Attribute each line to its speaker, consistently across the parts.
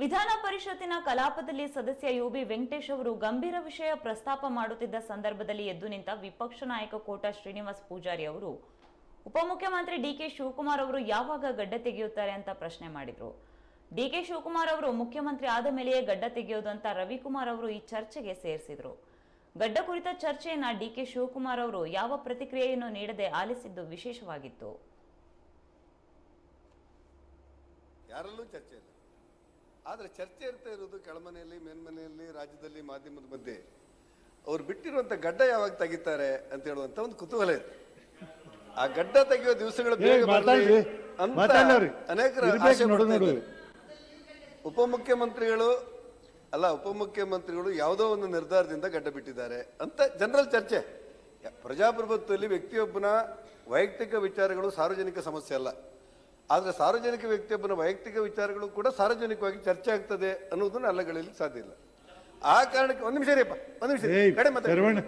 Speaker 1: ವಿಧಾನ ಪರಿಷತ್ತಿನ ಕಲಾಪದಲ್ಲಿ ಸದಸ್ಯ ಯುಬಿ ವೆಂಕಟೇಶ್ ಅವರು ಗಂಭೀರ ವಿಷಯ ಪ್ರಸ್ತಾಪ ಮಾಡುತ್ತಿದ್ದ ಸಂದರ್ಭದಲ್ಲಿ ಎದ್ದು ನಿಂತ ವಿಪಕ್ಷ ನಾಯಕ ಕೋಟ ಶ್ರೀನಿವಾಸ್ ಪೂಜಾರಿ ಅವರು, ಉಪಮುಖ್ಯಮಂತ್ರಿ ಡಿಕೆ ಶಿವಕುಮಾರ್ ಅವರು ಯಾವಾಗ ಗಡ್ಡ ತೆಗೆಯುತ್ತಾರೆ ಅಂತ ಪ್ರಶ್ನೆ ಮಾಡಿದರು. ಡಿಕೆ ಶಿವಕುಮಾರ್ ಅವರು ಮುಖ್ಯಮಂತ್ರಿ ಆದ ಮೇಲೆಯೇ ಗಡ್ಡ ತೆಗೆಯೋದು ಅಂತ ರವಿಕುಮಾರ್ ಅವರು ಈ ಚರ್ಚೆಗೆ ಸೇರಿಸಿದರು. ಗಡ್ಡ ಕುರಿತ ಚರ್ಚೆಯನ್ನ ಡಿಕೆ ಶಿವಕುಮಾರ್ ಅವರು ಯಾವ ಪ್ರತಿಕ್ರಿಯೆಯನ್ನು ನೀಡದೆ ಆಲಿಸಿದ್ದು ವಿಶೇಷವಾಗಿತ್ತು.
Speaker 2: ಯಾರಲ್ಲೂ ಚರ್ಚೆ ಇಲ್ಲ. ಆದರೆ ಚರ್ಚೆ ಇರ್ತಾ ಇರೋದು ಕೆಳಮನೆಯಲ್ಲಿ ಮೇಲ್ಮನೆಯಲ್ಲಿ ರಾಜ್ಯದಲ್ಲಿ ಮಾಧ್ಯಮದ ಮಧ್ಯೆ ಅವ್ರು ಬಿಟ್ಟಿರುವಂತ ಗಡ್ಡ ಯಾವಾಗ ತೆಗಿತಾರೆ ಅಂತ ಹೇಳುವಂತ ಒಂದು ಕುತೂಹಲ ಇದೆ ಆ ಗಡ್ಡ ತೆಗೆಯೋ ದಿವಸಗಳು ಬೇಗ ಬರ್ಲಿ. ಅಂತ. ಅನೇಕರು
Speaker 3: ನೋಡು.
Speaker 2: ಉಪಮುಖ್ಯಮಂತ್ರಿಗಳು ಅಲ್ಲ ಉಪಮುಖ್ಯಮಂತ್ರಿಗಳು ಯಾವುದೋ ಒಂದು ನಿರ್ಧಾರದಿಂದ ಗಡ್ಡ ಬಿಟ್ಟಿದ್ದಾರೆ ಅಂತ ಜನರಲ್ ಚರ್ಚೆ ಪ್ರಜಾಪ್ರಭುತ್ವದಲ್ಲಿ ವ್ಯಕ್ತಿಯೊಬ್ಬನ ವೈಯಕ್ತಿಕ ವಿಚಾರಗಳು ಸಾರ್ವಜನಿಕ ಸಮಸ್ಯೆ ಅಲ್ಲ ಆದ್ರೆ ಸಾರ್ವಜನಿಕ ವ್ಯಕ್ತಿಯೊಬ್ಬನ ವೈಯಕ್ತಿಕ ವಿಚಾರಗಳು ಕೂಡ ಸಾರ್ವಜನಿಕವಾಗಿ ಚರ್ಚೆ ಆಗ್ತದೆ ಅನ್ನೋದನ್ನ ಅಲ್ಲಗಳಲ್ಲಿ ಸಾಧ್ಯ ಇಲ್ಲ ಆ ಕಾರಣಕ್ಕೆ ಒಂದು ನಿಮಿಷ ರೀಪ್ಪ ಒಂದು ನಿಮಿಷ. ಕಡೆ ಮಾತಾಡಿ.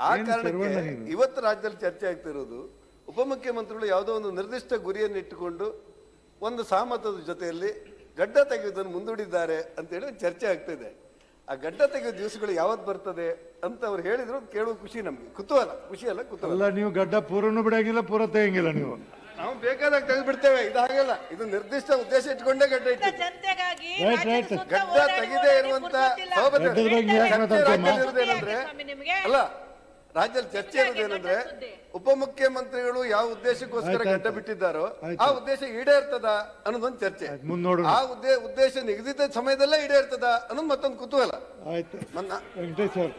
Speaker 2: ಆ ಕಾರಣಕ್ಕೆ? ಇವತ್ತು ರಾಜ್ಯದಲ್ಲಿ ಚರ್ಚೆ ಆಗ್ತಿರೋದು ಉಪಮುಖ್ಯಮಂತ್ರಿಗಳು ಯಾವುದೋ ಒಂದು ನಿರ್ದಿಷ್ಟ ಗುರಿಯನ್ನು ಇಟ್ಟುಕೊಂಡು ಒಂದು ಸಹಮತದ ಜೊತೆಯಲ್ಲಿ ಗಡ್ಡ ತೆಗೆಯುವುದನ್ನು ಮುಂದೂಡಿದ್ದಾರೆ ಅಂತೇಳಿ ಹೇಳಿ ಚರ್ಚೆ ಆಗ್ತಿದೆ ಆ ಗಡ್ಡ ತೆಗೆಯೋ ದಿವಸಗಳು ಯಾವತ್ತು ಬರ್ತದೆ ಅಂತ ಅವ್ರು ಹೇಳಿದ್ರು ಕೇಳುವ ಖುಷಿ ನಮಗೆ ಕುತೂಹಲ ಖುಷಿ ಅಲ್ಲ ಕುತೂಹಲ
Speaker 3: ಅಲ್ಲ ನೀವು ಗಡ್ಡ ಪೂರನು ಬಿಡಂಗಿಲ್ಲ ಪೂರ ತೆಗಿಯಂಗಿಲ್ಲ ನೀವು
Speaker 2: ನಾವು ಬೇಕಾದಾಗ ತೆಗೆದು ಬಿಡ್ತೇವೆ ಇದು ಇದು ನಿರ್ದಿಷ್ಟ ಉದ್ದೇಶ ಇಟ್ಕೊಂಡೇ ಗಡ್ಡ ಇಟ್ಟು
Speaker 4: ಜನತೆಗಾಗಿ
Speaker 3: Right,
Speaker 4: ರಾಜ್ಯದ
Speaker 3: right.
Speaker 4: ಸುತ್ತ
Speaker 2: ಗಡ್ಡ
Speaker 4: ಓಡಾಡಿ
Speaker 2: ತೆಗೆದೇ
Speaker 4: ಓಡಾಡಿ
Speaker 2: ಇರುವಂತ
Speaker 3: ಗಡ್ಡದ ಬಗ್ಗೆ ಯಾಕೆ
Speaker 2: ಚರ್ಚೆ? ರಾಜ್ಯದಲ್ಲಿ ಇರೋದೇನಂದ್ರೆ
Speaker 4: ಸ್ವಾಮಿ ನಿಮ್ಗೆ?
Speaker 2: ಅಲ್ಲ ರಾಜ್ಯದಲ್ಲಿ ಚರ್ಚೆ ಇರೋದೇನಂದ್ರೆ ಉಪಮುಖ್ಯಮಂತ್ರಿಗಳು ಯಾವ ಉದ್ದೇಶಕ್ಕೋಸ್ಕರ
Speaker 3: ಆಯ್ತು,
Speaker 2: ಗಡ್ಡ
Speaker 3: ಆಯ್ತು.
Speaker 2: ಬಿಟ್ಟಿದ್ದಾರೋ
Speaker 3: ಆಯ್ತು.
Speaker 2: ಆ ಉದ್ದೇಶ ಈಡೇರ್ತದ ಅನ್ನೋದೊಂದು ಚರ್ಚೆ
Speaker 3: ಆಯ್ತು, ಮುಂದ್ ನೋಡೋಣ.
Speaker 2: ಆ ಉದ್ದೇ ಉದ್ದೇಶ ನಿಗದಿತ ಸಮಯದಲ್ಲೇ ಈಡೇರ್ತದ ಅನ್ನೋದು ಮತ್ತೊಂದು ಕುತೂಹಲ
Speaker 3: ಆಯ್ತು
Speaker 2: ಮನ್ನ
Speaker 3: ವೆಂಕಟೇಶ್ ಅವ್ರು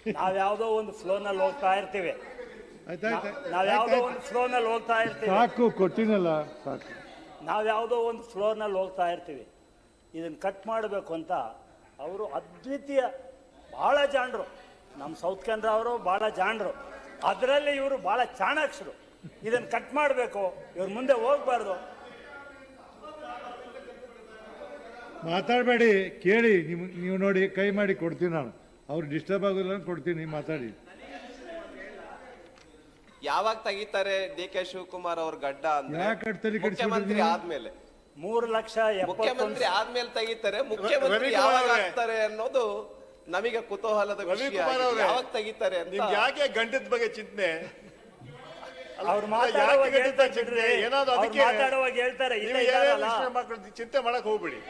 Speaker 5: ಸರಿಗ ನಾವ್ಯಾವುದೋ ಒಂದು ಫ್ಲೋನಲ್ಲಿ ಹೋಗ್ತಾ ಇರ್ತೀವಿ.
Speaker 3: ನಾವ್
Speaker 5: ಯಾವ್ದೋ ಒಂದು ಫ್ಲೋನಲ್ಲಿ ಹೋಗ್ತಾ ಇರ್ತೀವಿ.
Speaker 3: ಸಾಕು ಕೊಟ್ಟಿನಲ್ಲ. ಸಾಕು.
Speaker 5: ನಾವ್ಯಾವುದೋ ಒಂದು ಫ್ಲೋರ್ನಲ್ಲಿ ಹೋಗ್ತಾ ಇರ್ತೀವಿ. ಇದನ್ನ ಕಟ್ ಮಾಡಬೇಕು ಅಂತ ಅವರು ಅದ್ವಿತೀಯ ಬಹಳ ಜಾಣರು. ನಮ್ಮ ಸೌತ್ ಕೇಂದ್ರ ಅವರು ಬಹಳ ಜಾಣರು. ಅದರಲ್ಲಿ ಇವರು ಬಹಳ ಚಾಣಾಕ್ಷರು. ಇದನ್ನು ಕಟ್ ಮಾಡಬೇಕು ಇವ್ರ ಮುಂದೆ ಹೋಗ್ಬಾರ್ದು.
Speaker 3: ಮಾತಾಡಬೇಡಿ ಕೇಳಿ ನಿಮ್ ನೀವು ನೋಡಿ ಕೈ ಮಾಡಿ ಕೊಡ್ತೀನಿ ನಾನು. ಅವ್ರು ಡಿಸ್ಟರ್ಬ್ ಆಗೋದಿಲ್ಲ ಅಂತ ಕೊಡ್ತೀನಿ ಮಾತಾಡಿ
Speaker 6: ಯಾವಾಗ ತೆಗಿತಾರೆ ಡಿ ಕೆ ಶಿವಕುಮಾರ್ ಅವ್ರ ಗಡ್ಡ ಅಂದ್ರೆ
Speaker 3: ಯಾಕ್ ಅಷ್ಟ್ ತಲೆ ಕೆಡ್ಸ್ಕೊಂಡ್ರಿ
Speaker 6: ಮುಖ್ಯಮಂತ್ರಿ
Speaker 3: ನೀವು?
Speaker 6: ಆದ್ಮೇಲೆ
Speaker 5: ಮೂರು ಲಕ್ಷ
Speaker 6: ಮುಖ್ಯಮಂತ್ರಿ
Speaker 5: ಎಪ್ಪತ್ತೊಂದು
Speaker 6: ಆದ್ಮೇಲೆ ತೆಗಿತಾರೆ ಮುಖ್ಯಮಂತ್ರಿ
Speaker 2: ರವಿಕುಮಾರ್
Speaker 6: ಯಾವಾಗ
Speaker 2: ಅವ್ರೆ.
Speaker 6: ಆಗ್ತಾರೆ ಅನ್ನೋದು ನಮಗೆ ಕುತೂಹಲದ ವಿಷಯ
Speaker 2: ರವಿಕುಮಾರ್.
Speaker 6: ಯಾವಾಗ ತೆಗಿತಾರೆ ಅಂತ
Speaker 7: ನಿಮ್ಗೆ ಯಾಕೆ ಗಂಟದ ಬಗ್ಗೆ ಚಿಂತನೆ
Speaker 5: ಅವ್ರು
Speaker 7: ಯಾಕೆ
Speaker 5: ಮಾತಾಡುವಾಗ ಹೇಳ್ತಾರೆ
Speaker 7: ಚಿಂತನೆ
Speaker 5: ಬಿಡ್ರಿ.
Speaker 7: ಏನಾದ್ರು
Speaker 5: ಅವ್ರು
Speaker 7: ಅದಕ್ಕೆ
Speaker 5: ಮಾತಾಡುವಾಗ ಹೇಳ್ತಾರೆ
Speaker 7: ನೀವು
Speaker 5: ಇಲ್ಲೇ
Speaker 7: ಏನೇನು
Speaker 5: ಇದಾರಲ್ಲ.
Speaker 7: ಯೋಚ್ನೆ ಮಾಡ್ಕೊಂಡು ಚಿಂತೆ ಮಾಡಕ್ ಹೋಗ್ಬೇಡಿ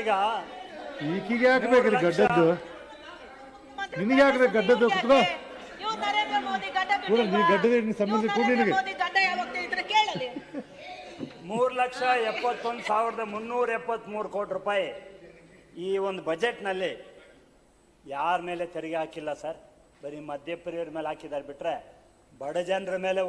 Speaker 5: ಈಗ
Speaker 3: ಈಕಿಗೆ ಹಾಕ್ಬೇಕ್ರಿ
Speaker 5: ಮೂರು ಲಕ್ಷ.
Speaker 3: ಗಡ್ಡದ್ದು ನಿನಗೆ
Speaker 4: ಗಡ್ಡದ
Speaker 3: ಕುತ್ಕೋ.
Speaker 4: ಯಾಕೆ? ಇವ್ರು ನರೇಂದ್ರ ಮೋದಿ ಗಡ್ಡ
Speaker 3: ಕೂಡ ನೀ ಗಡ್ಡದ ನಿನ್ನ ಸಂಬಂಧ ಕೂಡ ನಿನಗೆ.
Speaker 4: ಮೋದಿ ಗಡ್ಡ ಯಾವಾಗ ತೆಗಿತಾರೆ ಕೇಳಲಿ
Speaker 5: ಮೂರು ಲಕ್ಷ ಎಪ್ಪತ್ತೊಂದು ಸಾವಿರದ ಮುನ್ನೂರ ಎಪ್ಪತ್ತ್ಮೂರು ಕೋಟಿ ರೂಪಾಯಿ ಈ ಒಂದು ಬಜೆಟ್ನಲ್ಲಿ ಯಾರ ಮೇಲೆ ತೆರಿಗೆ ಹಾಕಿಲ್ಲ ಸರ್ ಬರೀ ಮಧ್ಯಪ್ರಿಯರ ಮೇಲೆ ಹಾಕಿದ್ದಾರೆ ಬಿಟ್ರೆ ಬಡ ಜನರ ಮೇಲೆ